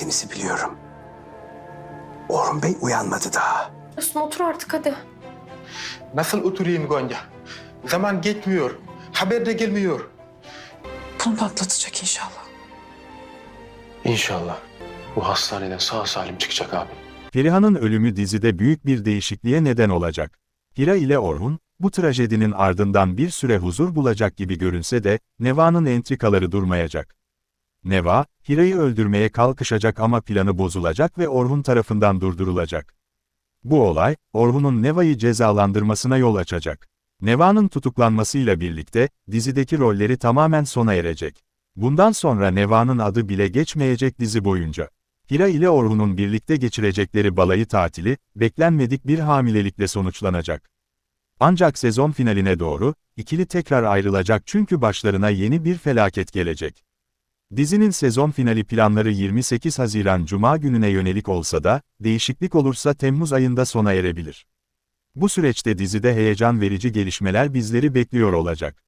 ettiğinizi biliyorum. Orhun Bey uyanmadı daha. Üstüne otur artık hadi. Nasıl oturayım Gonca? Zaman geçmiyor. Haber de gelmiyor. Bunu patlatacak inşallah. İnşallah bu hastaneden sağ salim çıkacak abi. Feriha'nın ölümü dizide büyük bir değişikliğe neden olacak. Hira ile Orhun, bu trajedinin ardından bir süre huzur bulacak gibi görünse de, Neva'nın entrikaları durmayacak. Neva, Hira'yı öldürmeye kalkışacak ama planı bozulacak ve Orhun tarafından durdurulacak. Bu olay, Orhun'un Neva'yı cezalandırmasına yol açacak. Neva'nın tutuklanmasıyla birlikte, dizideki rolleri tamamen sona erecek. Bundan sonra Neva'nın adı bile geçmeyecek dizi boyunca. Hira ile Orhun'un birlikte geçirecekleri balayı tatili, beklenmedik bir hamilelikle sonuçlanacak. Ancak sezon finaline doğru, ikili tekrar ayrılacak çünkü başlarına yeni bir felaket gelecek. Dizinin sezon finali planları 28 Haziran Cuma gününe yönelik olsa da, değişiklik olursa Temmuz ayında sona erebilir. Bu süreçte dizide heyecan verici gelişmeler bizleri bekliyor olacak.